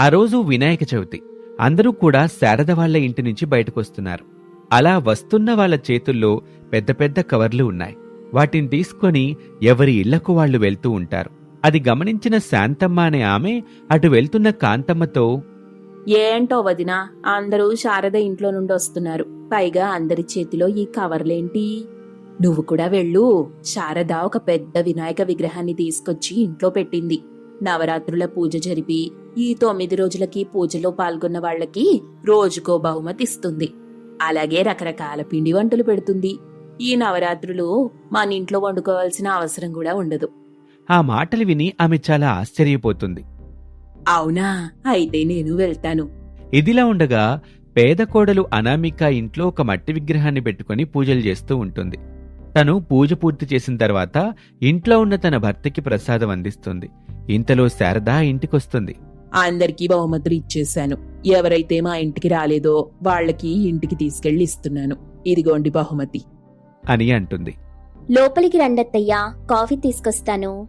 ఆ రోజు వినాయక చవితి. అందరూ కూడా శారద వాళ్ళ ఇంటి నుంచి బయటకొస్తున్నారు. అలా వస్తున్న వాళ్ళ చేతుల్లో పెద్ద పెద్ద కవర్లు ఉన్నాయి. వాటిని తీసుకొని ఎవరి ఇళ్ళకు వాళ్ళు వెళ్తూ ఉంటారు. అది గమనించిన శాంతమ్మ అనే ఆమె అటు వెళ్తున్న కాంతమ్మతో ఏంటో వదినా అందరూ శారద ఇంట్లో నుండి వస్తున్నారు. పైగా అందరి చేతిలో ఈ కవర్లేంటి? నువ్వు కూడా వెళ్ళు. శారద ఒక పెద్ద వినాయక విగ్రహాన్ని తీసుకొచ్చి ఇంట్లో పెట్టింది. నవరాత్రుల పూజ జరిపి ఈ తొమ్మిది రోజులకి పూజలో పాల్గొన్న వాళ్ళకి రోజుకో బహుమతి ఇస్తుంది. అలాగే రకరకాల పిండి వంటలు పెడుతుంది. ఈ నవరాత్రులు మన ఇంట్లో వండుకోవాల్సిన అవసరం కూడా ఉండదు. ఆ మాటలు విని ఆమె చాలా ఆశ్చర్యపోతుంది. అవునా? అయితే నేను వెళ్తాను. ఇదిలా ఉండగా పేద కోడలు అనామిక ఇంట్లో ఒక మట్టి విగ్రహాన్ని పెట్టుకుని పూజలు చేస్తూ ఉంటుంది. తను పూజ పూర్తి చేసిన తర్వాత ఇంట్లో ఉన్న తన భర్తకి ప్రసాదం అందిస్తుంది. ఇంతలో శారద ఇంటికొస్తుంది. అందరికీ బహుమతులు ఇచ్చేశాను. ఎవరైతే మా ఇంటికి రాలేదో వాళ్ళకి ఇంటికి తీసుకెళ్ళి ఇస్తున్నాను. ఇదిగోండి బహుమతి. అని అంటుంది. లోపలికి రండత్తయ్యా కాఫీ తీసుకొస్తాను.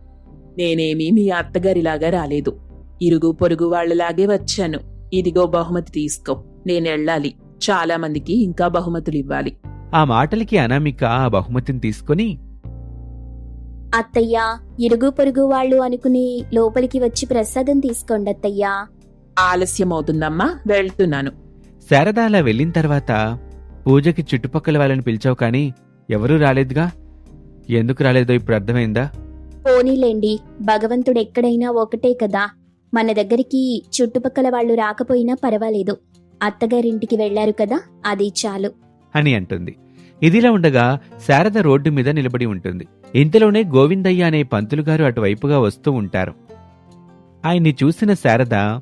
నేనేమీ మీ అత్తగారిలాగా రాలేదు. ఇరుగు పొరుగు వాళ్ళలాగే వచ్చాను. ఇదిగో బహుమతి తీసుకో. నేను వెళ్ళాలి. చాలా మందికి ఇంకా బహుమతులు ఇవ్వాలి. ఆ మాటలకి అనామిక ఆ బహుమతిని తీసుకుని అత్తయ్యా ఇరుగు పొరుగు వాళ్ళు అనుకుని లోపలికి వచ్చి ప్రసాదం తీసుకోండి అత్తయ్యా. ఆలస్యం అవుతుందమ్మా వెళ్తున్నాను. శారద అలా వెళ్ళిన తర్వాత పూజకి చుట్టుపక్కల వాళ్ళని పిలిచావు కానీ ఎవరూ రాలేదుగా? ఎందుకు రాలేదో ఇప్పుడు అర్థమైందా? పోనీలేండి భగవంతుడు ఎక్కడైనా ఒకటే కదా. మన దగ్గరికి చుట్టుపక్కల వాళ్ళు రాకపోయినా పర్వాలేదు. అత్తగారింటికి వెళ్ళారు కదా అది చాలు. అని అంటుంది. ఇదిలా ఉండగా శారద రోడ్డు మీద నిలబడి ఉంటుంది. ఇంతలోనే గోవిందయ్య అనే పంతులు గారు అటువైపుగా వస్తూ ఉంటారు. ఆయన్ని చూసిన శారద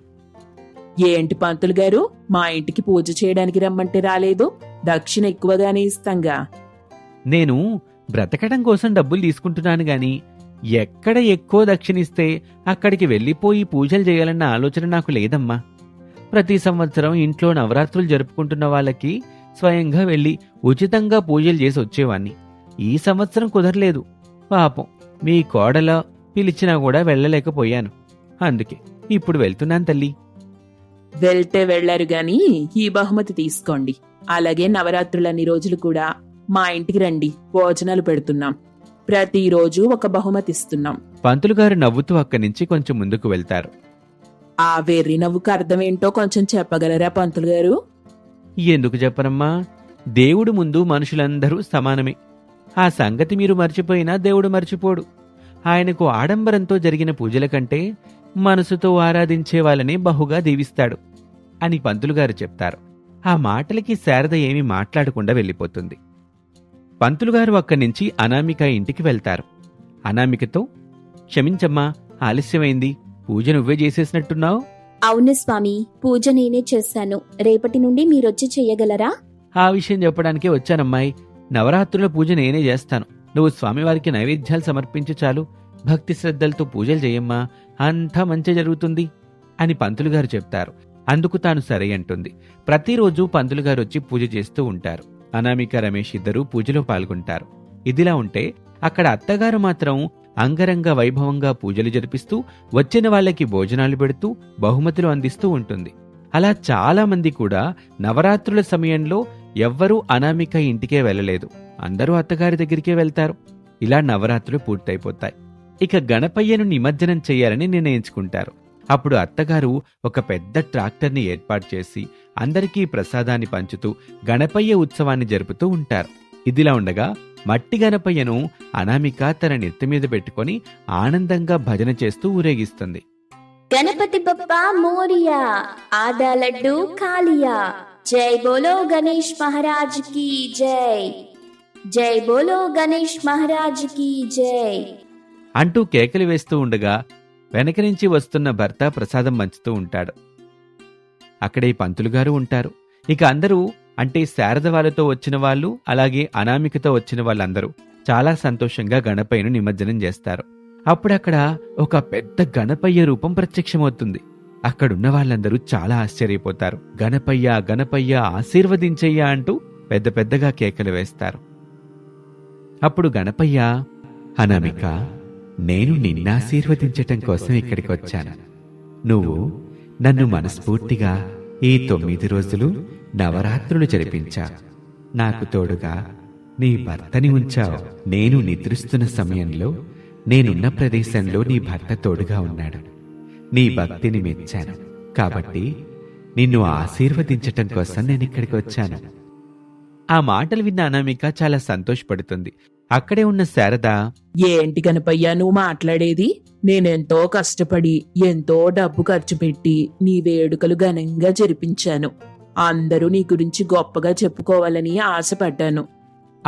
ఏంటి పంతులు గారు మా ఇంటికి పూజ చేయడానికి రమ్మంటే రాలేదు? దక్షిణ ఎక్కువగానే ఇస్తాంగా. నేను బ్రతకడం కోసం డబ్బులు తీసుకుంటున్నాను గాని ఎక్కడ ఎక్కువ దక్షిణిస్తే అక్కడికి వెళ్ళిపోయి పూజలు చేయాలన్న ఆలోచన నాకు లేదమ్మా. ప్రతి సంవత్సరం ఇంట్లో నవరాత్రులు జరుపుకుంటున్న వాళ్ళకి స్వయంగా వెళ్ళి ఉచితంగా పూజలు చేసి వచ్చేవాణ్ణి. ఈ సంవత్సరం కుదరలేదు. పాపం మీ కోడల పిలిచినా కూడా వెళ్ళలేకపోయాను. అందుకే ఇప్పుడు వెళ్తున్నాను తల్లి. వెళ్తే వెళ్ళారు గాని ఈ బహుమతి తీసుకోండి. అలాగే నవరాత్రులన్ని రోజులు కూడా మా ఇంటికి రండి భోజనాలు పెడుతున్నాం. ప్రతిరోజు ఒక బహుమతి ఇస్తున్నాం. పంతులు గారు నవ్వుతూ అక్కడి నుంచి కొంచెం ముందుకు వెళ్తారు. ఆ వెర్రి నవ్వుకు అర్థమేంటో కొంచెం చెప్పగలరా పంతులు గారు? ఎందుకు చెప్పనమ్మా? దేవుడు ముందు మనుషులందరూ సమానమే. ఆ సంగతి మీరు మర్చిపోయినా దేవుడు మర్చిపోడు. ఆయనకు ఆడంబరంతో జరిగిన పూజల కంటే మనసుతో ఆరాధించే వాళ్ళని బహుగా దీవిస్తాడు అని పంతులు గారు చెప్తారు. ఆ మాటలకి శారద ఏమీ మాట్లాడకుండా వెళ్ళిపోతుంది. పంతులు గారు అక్కడి నుంచి అనామిక ఇంటికి వెళ్తారు. అనామికతో క్షమించమ్మా ఆలస్యమైంది. పూజ నువ్వే చేసేసినట్టున్నావు? అవును స్వామి పూజ నేనే చేశాను. రేపటి నుండి మీరొచ్చి చెయ్యగలరా ఆ విషయం చెప్పడానికే వచ్చానమ్మాయి. నవరాత్రుల పూజ నేనే చేస్తాను. నువ్వు స్వామివారికి నైవేద్యాలు సమర్పించు చాలు. భక్తి శ్రద్ధలతో పూజలు చేయమ్మా. అంతా మంచి జరుగుతుంది అని పంతులు గారు చెప్తారు. అందుకు తాను సరే అంటుంది. ప్రతిరోజు పంతులు గారు వచ్చి పూజ చేస్తూ ఉంటారు. అనామిక రమేష్ ఇద్దరూ పూజలో పాల్గొంటారు. ఇదిలా ఉంటే అక్కడ అత్తగారు మాత్రం అంగరంగ వైభవంగా పూజలు జరిపిస్తూ వచ్చిన వాళ్ళకి భోజనాలు పెడుతూ బహుమతులు అందిస్తూ ఉంటుంది. అలా చాలా మంది కూడా నవరాత్రుల సమయంలో ఎవ్వరూ అనామిక ఇంటికే వెళ్ళలేదు. అందరూ అత్తగారి దగ్గరికే వెళ్తారు. ఇలా నవరాత్రులు పూర్తయిపోతాయి. ఇక గణపయ్యను నిమజ్జనం చేయాలని నిర్ణయించుకుంటారు. అప్పుడు అత్తగారు ఒక పెద్ద ట్రాక్టర్ని ఏర్పాటు చేసి అందరికీ ప్రసాదాన్ని పంచుతూ గణపయ్య ఉత్సవాన్ని జరుపుతూ ఉంటారు. ఇదిలా ఉండగా మట్టి గణపయ్యను అనామిక తన నెత్తి మీద పెట్టుకొని ఆనందంగా భజన చేస్తూ ఊరేగిస్తుంది. గణపతి బప్పా మోరియా ఆదా లడ్డు కాలియా. జై బోలో గణేష్ మహారాజ్కి జై జై బోలో గణేష్ మహారాజ్కి జై అంటూ కేకలు వేస్తూ ఉండగా వెనక నుంచి వస్తున్న భర్త ప్రసాదం మంచుతూ ఉంటాడు. అక్కడే పంతులు గారు ఉంటారు. ఇక అందరూ అంటే శారద వాళ్ళతో వచ్చిన వాళ్ళు అలాగే అనామికతో వచ్చిన వాళ్ళందరూ చాలా సంతోషంగా గణపయ్యను నిమజ్జనం చేస్తారు. అప్పుడక్కడ ఒక పెద్ద గణపయ్య రూపం ప్రత్యక్షమవుతుంది. అక్కడున్న వాళ్ళందరూ చాలా ఆశ్చర్యపోతారు. గణపయ్య గణపయ్య ఆశీర్వదించయ్యా అంటూ పెద్ద పెద్దగా కేకలు వేస్తారు. అప్పుడు గణపయ్య అనామిక నేను నిన్నాశీర్వదించటం కోసం ఇక్కడికి వచ్చాను. నువ్వు నన్ను మనస్ఫూర్తిగా ఈ తొమ్మిది రోజులు నవరాత్రులు జరిపించావు. నాకు తోడుగా నీ భర్తని ఉంచావు. నేను నిద్రిస్తున్న సమయంలో నేనున్న ప్రదేశంలో నీ భర్త తోడుగా ఉన్నాడు. నీ భక్తిని మెచ్చాను. కాబట్టి నిన్ను ఆశీర్వదించటం కోసం నేను ఇక్కడికి వచ్చాను. ఆ మాటలు విన్న అనామిక చాలా సంతోషపడుతుంది. అక్కడే ఉన్న శారద ఏంటి గణపయ్య నువ్వు మాట్లాడేది? నేనెంతో కష్టపడి ఎంతో డబ్బు ఖర్చు పెట్టి నీ వేడుకలు ఘనంగా జరిపించాను. అందరూ నీ గురించి గొప్పగా చెప్పుకోవాలని ఆశపడ్డాను.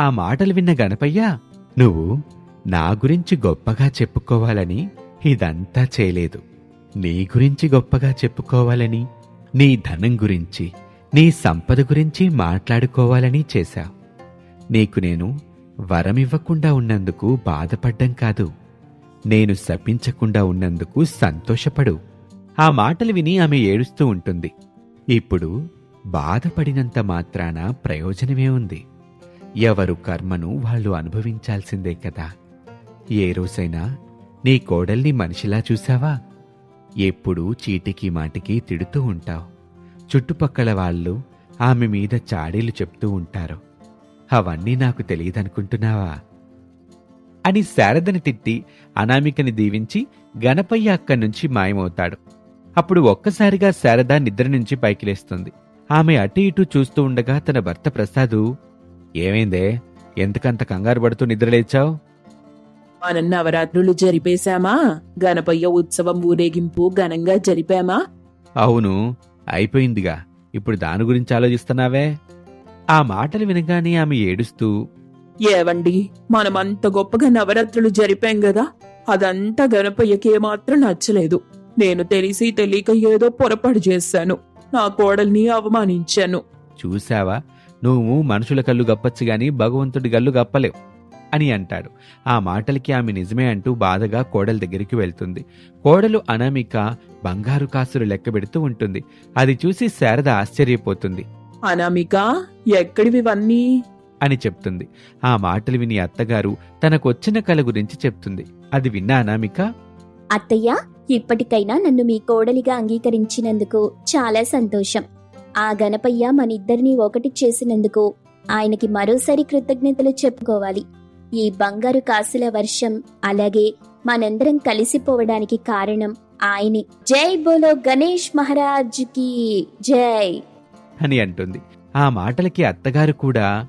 ఆ మాటలు విన్న గణపయ్య నువ్వు నా గురించి గొప్పగా చెప్పుకోవాలని ఇదంతా చేయలేదు. నీ గురించి గొప్పగా చెప్పుకోవాలని నీ ధనం గురించి నీ సంపద గురించి మాట్లాడుకోవాలని చేశావు నీకు నేను వరమివ్వకుండా ఉన్నందుకు బాధపడ్డం కాదు. నేను శపించకుండా ఉన్నందుకు సంతోషపడు. ఆ మాటలు విని ఆమె ఏడుస్తూ ఉంటుంది. ఇప్పుడు బాధపడినంత మాత్రాన ప్రయోజనమే ఉంది. ఎవరు కర్మను వాళ్ళు అనుభవించాల్సిందే కదా. ఏ రోజైనా నీ కోడల్ని మనిషిలా చూశావా? ఎప్పుడూ చీటికి మాటికి తిడుతూ ఉంటావు. చుట్టుపక్కల వాళ్ళు ఆమె మీద చాడీలు చెప్తూ ఉంటారు. అవన్నీ నాకు తెలియదనుకుంటున్నావా? అని శారదని తిట్టి అనామికని దీవించి గణపయ్య అక్కడి నుంచి మాయమవుతాడు. అప్పుడు ఒక్కసారిగా శారద నిద్ర నుంచి పైకి లేస్తుంది. ఆమె అటు ఇటు చూస్తూ ఉండగా తన భర్త ప్రసాదు ఏమైందే? ఎందుకంత కంగారు పడుతూ నిద్రలేచావు మనం నవరాత్రులు జరిపేశామా? గణపయ్య ఉత్సవం ఊరేగింపు ఘనంగా జరిపామా? అవును అయిపోయిందిగా. ఇప్పుడు దాని గురించి ఆలోచిస్తున్నావే? ఆ మాటలు వినగానే ఆమె ఏడుస్తూ ఏవండి మనమంత గొప్పగా నవరాత్రులు జరిపాం కదా అదంతా గణపయ్యకి ఏమాత్రం నచ్చలేదు. నేను తెలిసి తెలియక ఏదో పొరపాటు చేశాను. నా కోడల్ని అవమానించాను. చూశావా? నువ్వు మనుషుల కళ్ళు గప్పచ్చు గాని భగవంతుడి గల్లు గప్పలేవు అని అంటాడు. ఆ మాటలకి ఆమె నిజమే అంటూ బాధగా కోడల దగ్గరికి వెళ్తుంది. కోడలు అనామిక బంగారు కాసులు లెక్కబెడుతూ ఉంటుంది. అది చూసి శారద ఆశ్చర్యపోతుంది. అనామిక ఎక్కడివివన్నీ అని చెప్తుంది. ఆ మాటలు విని అత్తగారు తనకొచ్చిన కల గురించి చెప్తుంది. అది విన్న అనామిక అత్తయ్య ఇప్పటికైనా నన్ను మీ కోడలిగా అంగీకరించినందుకు చాలా సంతోషం. ఆ గణపయ్య మనిద్దరిని ఒకటి చేసినందుకు ఆయనకి మరోసారి కృతజ్ఞతలు చెప్పుకోవాలి. ఈ బంగారు కాసుల వర్షం అలాగే మనందరం కలిసిపోవడానికి కారణం ఆయనే. జై బోలో గణేష్ మహారాజ్కి జై. అని అంటుంది. ఆ మాటలకి అత్తగారు కూడా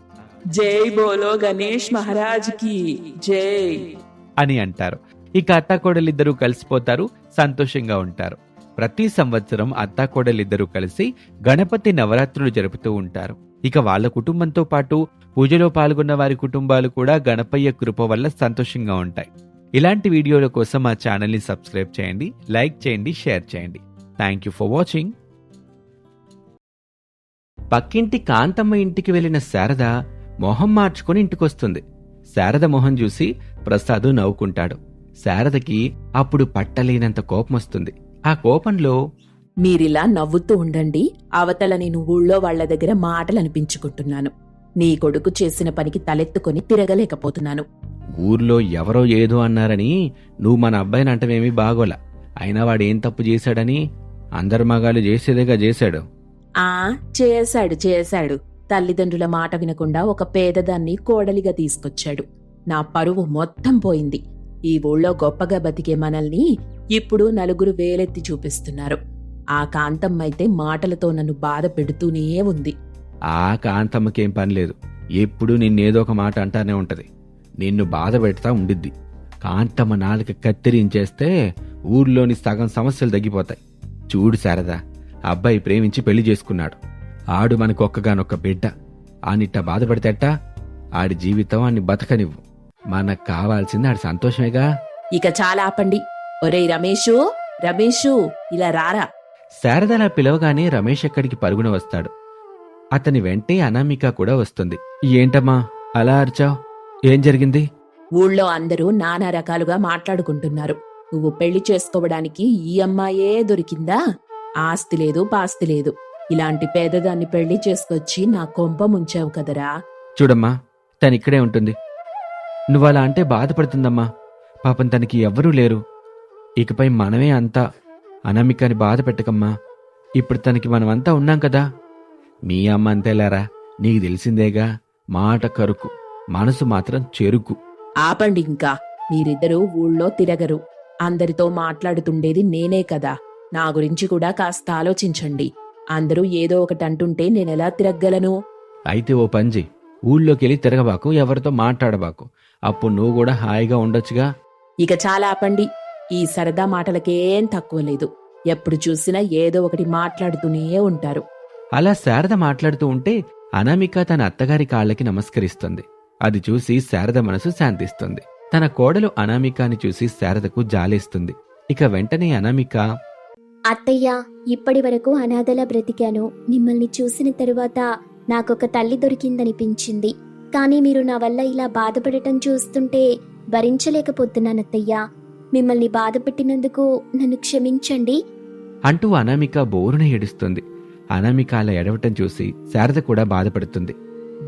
జై బోలో గణేష్ మహారాజ్కి జై. అని అంటారు. ఇక అత్తాకోడలిద్దరూ కలిసిపోతారు సంతోషంగా ఉంటారు. ప్రతి సంవత్సరం అత్తాకోడలిద్దరూ కలిసి గణపతి నవరాత్రులు జరుపుతూ ఉంటారు. ఇక వాళ్ళ కుటుంబంతో పాటు పూజలో పాల్గొన్న వారి కుటుంబాలు కూడా గణపయ్య కృప వల్ల సంతోషంగా ఉంటాయి. ఇలాంటి వీడియోల కోసం మా ఛానల్ని సబ్స్క్రైబ్ చేయండి లైక్ చేయండి షేర్ చేయండి. థ్యాంక్ యూ ఫర్ వాచింగ్ పక్కింటి కాంతమ్మ ఇంటికి వెళ్ళిన శారద మొహం మార్చుకుని ఇంటికొస్తుంది. శారద మొహం చూసి ప్రసాదు నవ్వుకుంటాడు. శారదకి అప్పుడు పట్టలేనంత కోపం వస్తుంది. ఆ కోపంలో మీరిలా నవ్వుతూ ఉండండి అవతల నేను ఊళ్ళో వాళ్ళ దగ్గర మాటలు అనిపించుకుంటున్నాను. నీ కొడుకు చేసిన పనికి తలెత్తుకొని తిరగలేకపోతున్నాను. ఊర్లో ఎవరో ఏదో అన్నారని నువ్వు మన అబ్బాయిని అంటవేమీ బాగోలా. అయినా వాడు తప్పు చేశాడని అందరు మగాళ్ళు చేసేదేగా చేశాడు. ఆ చేశాడు చేశాడు. తల్లిదండ్రుల మాట వినకుండా ఒక పేదదాన్ని కోడలిగా తీసుకొచ్చాడు. నా పరువు మొత్తం పోయింది. ఈ ఊళ్ళో గొప్పగా బతికే మనల్ని ఇప్పుడు నలుగురు వేలెత్తి చూపిస్తున్నారు. ఆ కాంతమ్మ అయితే మాటలతో నన్ను బాధ పెడుతూనే ఉంది. ఆ కాంతమ్మకేం పని లేదు ఎప్పుడు నిన్నేదో ఒక మాట అంటానే ఉంటది. నిన్ను బాధ పెడతా ఉండిద్ది. కాంతమ్మ నాలుక కత్తిరించేస్తే ఊర్లోని సగం సమస్యలు తగ్గిపోతాయి. చూడు శారదా అబ్బాయి ప్రేమించి పెళ్ళి చేసుకున్నాడు. ఆడు మనకు ఒక్కగానొక్క బిడ్డ. ఆనిట్ట బాధపడితేట ఆడి జీవితం ఆన్ని బతకనివ్వు. మనకు కావాల్సింది ఆడి సంతోషమేగా? ఇక చాలా ఆపండి. ఒరేయ్ రమేషు రమేషు ఇలా రారా. శారదలా పిలవగానే రమేష్ ఎక్కడికి పరుగున వస్తాడు. అతని వెంటే అనామిక కూడా వస్తుంది. ఏంటమ్మా? అలా అరిచావు? ఏం జరిగింది? ఊళ్ళో అందరూ నానా రకాలుగా మాట్లాడుకుంటున్నారు. నువ్వు పెళ్ళి చేసుకోవడానికి ఈ అమ్మాయే దొరికిందా? ఆస్తి లేదు పాస్తి లేదు. ఇలాంటి పేదదాన్ని పెళ్ళి చేసుకొచ్చి నా కొంప ముంచావు కదరా. చూడమ్మా తను ఇక్కడే ఉంటుంది. నువ్వు అలా అంటే బాధపడుతుందమ్మా. పాపం తనకి ఎవ్వరూ లేరు. ఇకపై మనమే అంతా. అనామికని బాధ పెట్టకమ్మా. ఇప్పుడు తనకి మనమంతా ఉన్నాం కదా. మీ అమ్మ అంతేలారా? నీకు తెలిసిందేగా? మాట కరుకు. మనసు మాత్రం చెరుకు. ఆపండి ఇంకా. మీరిద్దరూ ఊళ్ళో తిరగరు. అందరితో మాట్లాడుతుండేది నేనే కదా. నా గురించి కూడా కాస్త ఆలోచించండి. అందరూ ఏదో ఒకటి అంటుంటే నేనెలా తిరగగలను? అయితే ఓ పంజి ఊళ్ళోకెళ్ళి తిరగబాకు ఎవరితో మాట్లాడబాకు. అప్పుడు నువ్వు కూడా హాయిగా ఉండొచ్చుగా? ఇక చాలా ఆపండి. ఈ సరదా మాటలకేం తక్కువ లేదు. ఎప్పుడు చూసినా ఏదో ఒకటి మాట్లాడుతూనే ఉంటారు. అలా శారద మాట్లాడుతూ ఉంటే అనామిక తన అత్తగారి కాళ్ళకి నమస్కరిస్తుంది. అది చూసి శారద మనసు శాంతిస్తుంది. తన కోడలు అనామికాని చూసి శారదకు జాలేస్తుంది. ఇక వెంటనే అనామిక అత్తయ్య ఇప్పటి వరకు అనాథలా బ్రతికాను. మిమ్మల్ని చూసిన తరువాత నాకొక తల్లి దొరికిందనిపించింది. కానీ మీరు నా వల్ల ఇలా బాధపడటం చూస్తుంటే భరించలేకపోతున్నాను అత్తయ్య. మిమ్మల్ని బాధ పెట్టినందుకు నన్ను క్షమించండి. అంటూ అనామిక బోరున ఏడుస్తుంది. అనామిక అలా ఎడవటం చూసి శారద కూడా బాధపడుతుంది.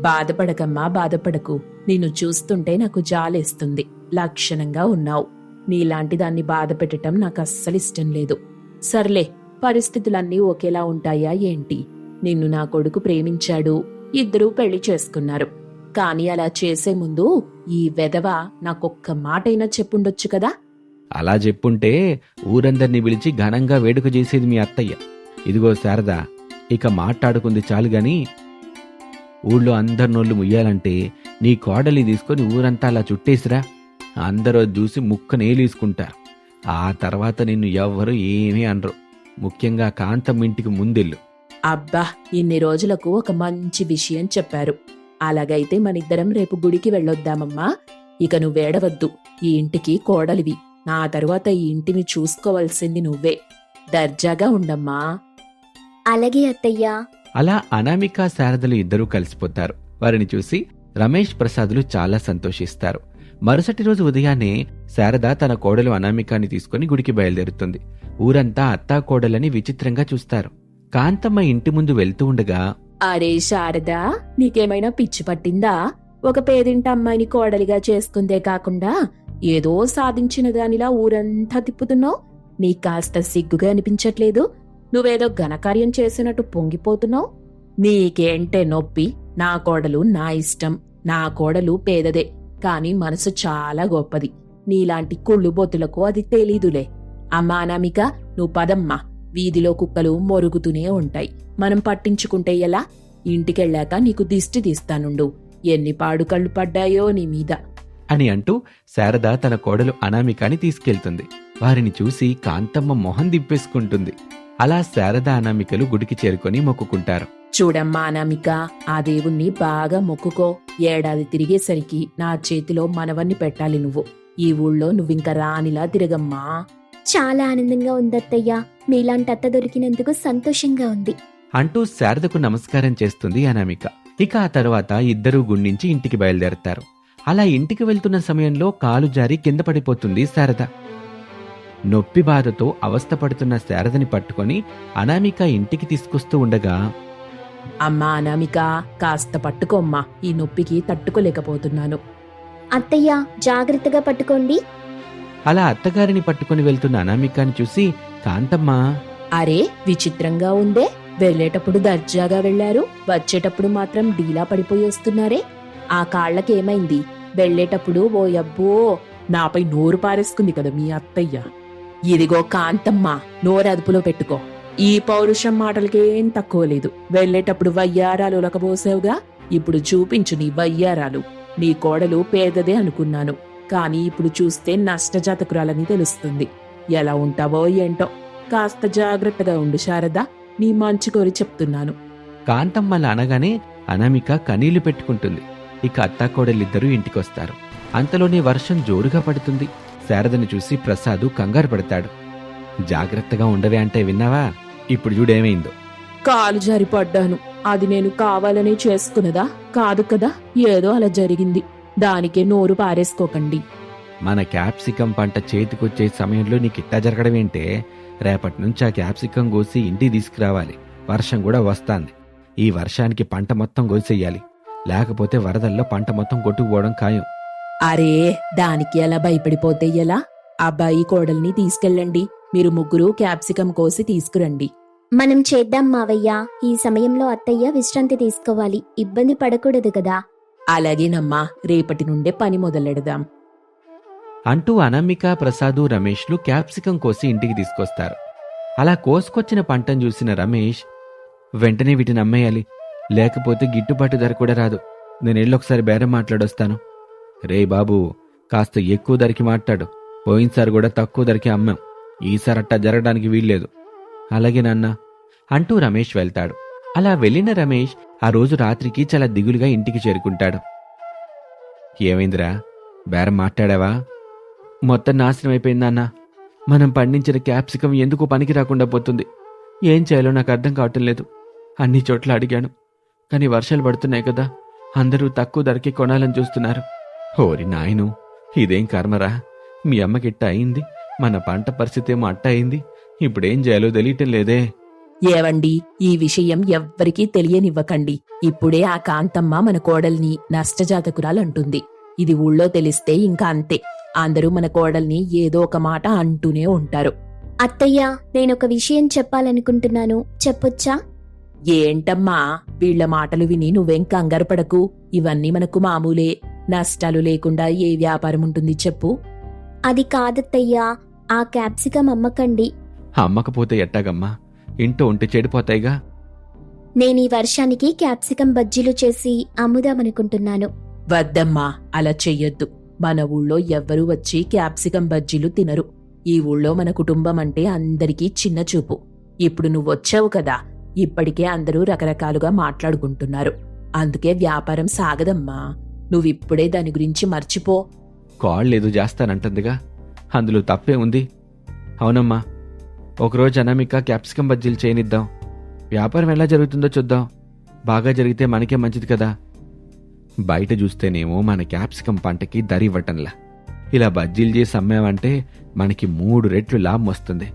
బాధపడకమ్మా బాధపడకు. నిన్ను చూస్తుంటే నాకు జాలేస్తుంది. లక్షణంగా ఉన్నావు. నీలాంటి దాన్ని బాధ పెట్టడం నాకు అస్సలు ఇష్టం లేదు. సర్లే పరిస్థితులన్నీ ఒకేలా ఉంటాయా ఏంటి? నిన్ను నా కొడుకు ప్రేమించాడు. ఇద్దరూ పెళ్ళి చేసుకున్నారు. కానీ అలా చేసే ముందు ఈ వెధవ నాకొక్క మాటైనా చెప్పుండొచ్చు కదా? అలా చెప్పుంటే ఊరందరినీ పిలిచి ఘనంగా వేడుక చేసేది మీ అత్తయ్య. ఇదిగో శారద ఇక మాట్లాడుకుంది చాలు గాని ఊళ్ళో అందరి నోళ్ళు ముయ్యాలంటే నీ కోడలి తీసుకొని ఊరంతా అలా చుట్టేసిరా. అందరూ చూసి ముక్క నేలీసుకుంటారు ఆ తర్వాత నిన్ను ఎవ్వరు ఏమీ అనరు. ముఖ్యంగా కాంతం ఇంటికి ముందెళ్ళు. అబ్బా ఇన్ని రోజులకు ఒక మంచి విషయం చెప్పారు. అలాగైతే మనిద్దరం రేపు గుడికి వెళ్ళొద్దామమ్మా. ఇక నువ్వేడవద్దు. ఈ ఇంటికి కోడలివి. నా తరువాత ఈ ఇంటిని చూసుకోవాల్సింది నువ్వే. దర్జాగా ఉండమ్మా. అలాగే అత్తయ్య. అలా అనామిక శారదలు ఇద్దరూ కలిసిపోతారు. వారిని చూసి రమేష్ ప్రసాదులు చాలా సంతోషిస్తారు. మరుసటి రోజు ఉదయాన్నే శారద తన కోడలు అనామికాని తీసుకుని గుడికి బయలుదేరుతుంది. ఊరంతా అత్తా కోడలని విచిత్రంగా చూస్తారు. కాంతమ్మ ఇంటి ముందు వెళ్తూ ఉండగా అరే శారదా నీకేమైనా పిచ్చి పట్టిందా? ఒక పేదింటి అమ్మాయిని కోడలిగా చేసుకుందే కాకుండా ఏదో సాధించిన దానిలా ఊరంతా తిప్పుతున్నావు? నీకు కాస్త సిగ్గుగా అనిపించట్లేదు? నువ్వేదో ఘనకార్యం చేసినట్టు పొంగిపోతున్నావు? నీకేంటే నొప్పి నా కోడలు నా ఇష్టం నా కోడలు పేదదే కాని మనసు చాలా గొప్పది. నీలాంటి కుళ్ళుబొత్తులకు అది తెలీదులే. అమ్మా అనామిక నువ్వు పదమ్మా. వీధిలో కుక్కలు మొరుగుతూనే ఉంటాయి. మనం పట్టించుకుంటే ఎలా? ఇంటికెళ్ళాక నీకు దిష్టి తీస్తానుండు. ఎన్ని పాడుకళ్ళు పడ్డాయో నీ మీద. అని అంటూ శారద తన కోడలు అనామికాని తీసుకెళ్తుంది. వారిని చూసి కాంతమ్మ మొహం దిప్పేసుకుంటుంది అలా శారద అనామికలు గుడికి చేరుకొని మొక్కుకుంటారు. చూడమ్మా అనామిక ఆ దేవుణ్ణి బాగా మొక్కుకో. ఏడాది తిరిగేసరికి నా చేతిలో మనవన్ని పెట్టాలి నువ్వు. ఈ ఊళ్ళో నువ్వింక రానిలా తిరగమ్మా. చాలా ఆనందంగా ఉంది అత్తయ్య మీలాంటి అత్త దొరికినందుకు సంతోషంగా ఉంది. అంటూ శారదకు నమస్కారం చేస్తుంది అనామిక. ఇక ఆ తర్వాత ఇద్దరూ గుండించి ఇంటికి బయలుదేరతారు. అలా ఇంటికి వెళ్తున్న సమయంలో కాలు జారి కింద పడిపోతుంది శారద. నొప్పి బాధతో అవస్థపడుతున్న శారదని పట్టుకొని అనామిక ఇంటికి తీసుకొస్తూ ఉండగా అమ్మా అనామిక కాస్త పట్టుకోమ్మా ఈ నొప్పికి తట్టుకోలేకపోతున్నాను. అత్తయ్య జాగ్రత్తగా పట్టుకోండి. అలా అత్తగారిని పట్టుకొని వెళ్తున్న అనామికాని చూసి కాంతమ్మ! అరే విచిత్రంగా ఉందే. వెళ్ళేటప్పుడు దర్జాగా వెళ్ళారు వచ్చేటప్పుడు మాత్రం డీలా పడిపోయి వస్తున్నారే. ఆ కాళ్ళకేమైంది వెళ్ళేటప్పుడు ఓ అబ్బో నాపై నోరు పారేసుకుంది కదా మీ అత్తయ్య. ఇదిగో కాంతమ్మ నోరు అదుపులో పెట్టుకో. ఈ పౌరుషం మాటలకేం తక్కువ లేదు. వెళ్ళేటప్పుడు వయ్యారాలు ఉలకబోసావుగా? ఇప్పుడు చూపించు నీ వయ్యారాలు. నీ కోడలు పేదదే అనుకున్నాను. కానీ ఇప్పుడు చూస్తే నష్టజాతకురాలని తెలుస్తుంది. ఎలా ఉంటావో ఏంటో. కాస్త జాగ్రత్తగా ఉండు శారద. నీ మంచి కోరి చెప్తున్నాను. కాంతమ్మలు అనగానే అనామిక కనీళ్ళు పెట్టుకుంటుంది. ఇక అత్తాకోడలిద్దరూ ఇంటికొస్తారు. అంతలోనే వర్షం జోరుగా పడుతుంది. శారదని చూసి ప్రసాదు కంగారు పడతాడు. జాగ్రత్తగా ఉండవే అంటే విన్నావా? ఇప్పుడు చూడేమైందో కాలు జారి పడ్డాను అది నేను కావాలనే చేసుకున్నదా? కాదు కదా? ఏదో అలా జరిగింది. దానికే నోరు పారేసుకోకండి. మన క్యాప్సికం పంట చేతికొచ్చే సమయంలో నీకు ఇట్టా జరగడం ఏంటే రేపటి నుంచి ఆ క్యాప్సికం కోసి ఇంటికి తీసుకురావాలి. వర్షం కూడా వస్తాంది. ఈ వర్షానికి పంట మొత్తం కోసేయాలి. లేకపోతే వరదల్లో పంట మొత్తం కొట్టుకుపోవడం ఖాయం. అరే దానికి ఎలా భయపడిపోతే ఎలా? అబ్బాయి కోడల్ని తీసుకెళ్ళండి. మీరు ముగ్గురు క్యాప్సికం కోసి తీసుకురండి. మనం చేద్దాం మావయ్య. ఈ సమయంలో అత్తయ్య విశ్రాంతి తీసుకోవాలి. ఇబ్బంది పడకూడదు కదా. అలాగేనమ్మా రేపటి నుండే పని మొదలెడదాం. అంటూ అనామిక ప్రసాదు రమేష్లు క్యాప్సికం కోసి ఇంటికి తీసుకొస్తారు. అలా కోసుకొచ్చిన పంటను చూసిన రమేష్ వెంటనే వీటిని అమ్మేయాలి. లేకపోతే గిట్టుబాటు ధర కూడా రాదు. నేను వెళ్ళొకసారి బేరం మాట్లాడొస్తాను. రే బాబు కాస్త ఎక్కువ ధరకి మాట్లాడు. పోయినసారి కూడా తక్కువ ధరకి అమ్మాం. ఈసారి అట్టా జరగడానికి వీల్లేదు. అలాగే నాన్న అంటూ రమేష్ వెళ్తాడు. అలా వెళ్ళిన రమేష్ ఆ రోజు రాత్రికి చాలా దిగులుగా ఇంటికి చేరుకుంటాడు. ఏమైందిరా? బేరం మాట్లాడావా? మొత్తం నాశనం అయిపోయిందన్న మనం పండించిన క్యాప్సికం ఎందుకు పనికి రాకుండా పోతుంది. ఏం చేయాలో నాకు అర్థం కావటం లేదు. అన్ని చోట్ల అడిగాను. కానీ వర్షాలు పడుతున్నాయి కదా. అందరూ తక్కువ ధరకే కొనాలని చూస్తున్నారు. ఓరి నాయను ఇదేం కర్మరా? మీ అమ్మకిట్ట అయింది మన పంట పరిస్థితి ఏమో అట్ట అయింది ఇప్పుడేం చేయాలో తెలియటం లేదే. ఏవండి ఈ విషయం ఎవ్వరికీ తెలియనివ్వకండి. ఇప్పుడే ఆ కాంతమ్మ మన కోడల్ని నష్టజాతకురాలంటుంది. ఇది ఊళ్ళో తెలిస్తే ఇంకా అంతే. అందరూ మన కోడల్ని ఏదో ఒక మాట అంటూనే ఉంటారు. అత్తయ్య నేనొక విషయం చెప్పాలనుకుంటున్నాను. చెప్పొచ్చా? ఏంటమ్మా వీళ్ళ మాటలు విని నువ్వేం కంగారు పడకు. ఇవన్నీ మనకు మామూలే. నష్టాలు లేకుండా ఏ వ్యాపారం ఉంటుంది చెప్పు. అది కాదత్తయ్యా ఆ క్యాప్సికం అమ్మకండి. అమ్మకపోతే ఎట్టాగమ్మా? ఇంటో ఉంటే చెడిపోతాయిగా? నేను ఈ వర్షానికి క్యాప్సికం బజ్జీలు చేసి అమ్ముదామనుకుంటున్నాను. వద్దమ్మా అలా చెయ్యొద్దు. మన ఊళ్ళో ఎవ్వరూ వచ్చి క్యాప్సికం బజ్జీలు తినరు. ఈ ఊళ్ళో మన కుటుంబం అంటే అందరికీ చిన్న చూపు. ఇప్పుడు నువ్వొచ్చావు కదా ఇప్పటికే అందరూ రకరకాలుగా మాట్లాడుకుంటున్నారు. అందుకే వ్యాపారం సాగదమ్మా. నువ్విప్పుడే దాని గురించి మర్చిపో. కాళ్ళేదో చేస్తానంటుందిగా. అందులో తప్పే ఉంది. అవునమ్మా. ఒకరోజు అనామిక క్యాప్సికం బజ్జీలు చేయనిద్దాం. వ్యాపారం ఎలా జరుగుతుందో చూద్దాం. బాగా జరిగితే మనకే మంచిది కదా. బయట చూస్తేనేమో మన క్యాప్సికం పంటకి ధర ఇవ్వటంలా. ఇలా బజ్జీలు చేసి అమ్మామంటే మనకి మూడు రెట్లు లాభం వస్తుంది.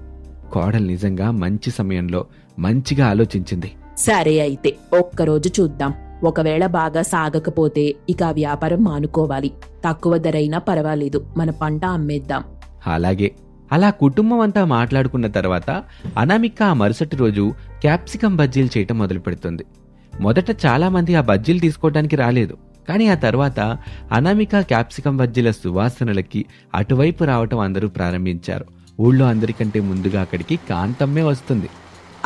కోడలు నిజంగా మంచి సమయంలో మంచిగా ఆలోచించింది. సరే అయితే ఒక్కరోజు చూద్దాం. ఒకవేళ బాగా సాగకపోతే ఇక ఆ వ్యాపారం మానుకోవాలి. తక్కువ ధరైనా పర్వాలేదు. మన పంట అమ్మేద్దాం. అలాగే. అలా కుటుంబం అంతా మాట్లాడుకున్న తర్వాత అనామిక ఆ మరుసటి రోజు క్యాప్సికం బజ్జీలు చేయటం మొదలు పెడుతుంది మొదట చాలా మంది ఆ బజ్జీలు తీసుకోవడానికి రాలేదు. కానీ ఆ తర్వాత అనామిక క్యాప్సికం బజ్జీల సువాసనలకి అటువైపు రావటం అందరూ ప్రారంభించారు. ఊళ్ళో అందరికంటే ముందుగా అక్కడికి కాంతమ్మే వస్తుంది.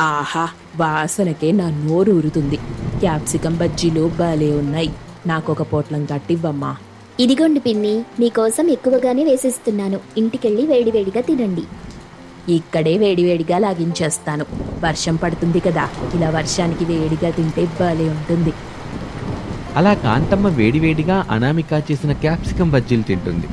ఆహా వాసనకే నా నోరు ఊరుతుంది క్యాప్సికం బజ్జీలు భలే ఉన్నాయి. నాకొక పొట్లం కట్టివ్వమ్మా ఇదిగోండి పిన్ని మీకోసం ఎక్కువగానే వేసిస్తున్నాను. ఇంటికెళ్ళి వేడివేడిగా తినండి. ఇక్కడే వేడివేడిగా లాగించేస్తాను. వర్షం పడుతుంది కదా ఇలా వర్షానికి వేడిగా తింటే భలే ఉంటుంది. అలా కాంతమ్మ వేడివేడిగా అనామిక చేసిన క్యాప్సికం బజ్జీలు తింటుంది.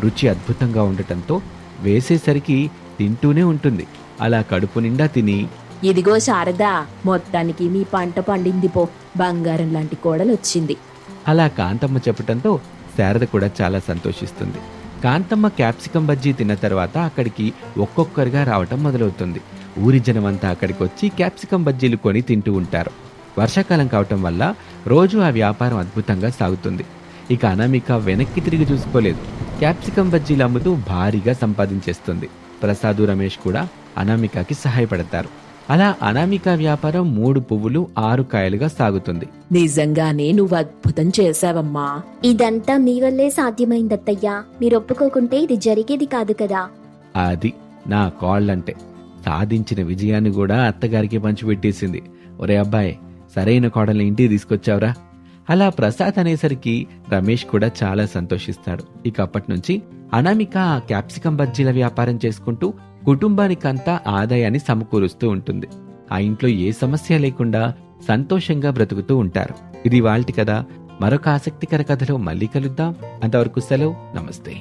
రుచి అద్భుతంగా ఉండటంతో వేసేసరికి తింటూనే ఉంటుంది. అలా కడుపు నిండా తిని ఇదిగో శారదా మొత్తానికి మీ పంట పండింది పో. బంగారం లాంటి కోడలు వచ్చింది అలా కాంతమ్మ చెప్పటంతో శారద కూడా చాలా సంతోషిస్తుంది. కాంతమ్మ క్యాప్సికం బజ్జీ తిన్న తర్వాత అక్కడికి ఒక్కొక్కరుగా రావటం మొదలవుతుంది. ఊరి జనమంతా అక్కడికి వచ్చి క్యాప్సికం బజ్జీలు కొని తింటూ ఉంటారు. వర్షాకాలం కావటం వల్ల రోజు ఆ వ్యాపారం అద్భుతంగా సాగుతుంది. ఇక అనామిక వెనక్కి తిరిగి చూసుకోలేదు. క్యాప్సికం బజ్జీలు అమ్ముతూ భారీగా సంపాదించేస్తుంది. ప్రసాదు రమేష్ కూడా అనామికకి సహాయపడతారు. అలా అనామిక వ్యాపారం మూడు పువ్వులు ఆరు కాయలుగా సాగుతుంది. నిజంగానే నువ్వు అద్భుతం చేశావమ్మా. ఇదంతా మీ వల్లే సాధ్యమైందత్తయ్యా. మీరు ఒప్పుకోకుంటే ఇది జరిగేది కాదు కదా. అది నా కాళ్ళంటే. సాధించిన విజయాన్ని కూడా అత్తగారికి పంచిపెట్టేసింది. ఒరే అబ్బాయి సరైన కోడల్ని ఇంటికి తీసుకొచ్చావురా. అలా ప్రసాద్ అనేసరికి రమేష్ కూడా చాలా సంతోషిస్తాడు. ఇక అప్పటి నుంచి అనామిక ఆ క్యాప్సికం బజ్జీల వ్యాపారం చేసుకుంటూ కుటుంబానికంతా ఆదాయాన్ని సమకూరుస్తూ ఉంటుంది. ఆ ఇంట్లో ఏ సమస్య లేకుండా సంతోషంగా బ్రతుకుతూ ఉంటారు. ఇది వాళ్ళటి కదా మరొక ఆసక్తికర కథలో మళ్ళీ కలుద్దాం. అంతవరకు సెలవు. నమస్తే.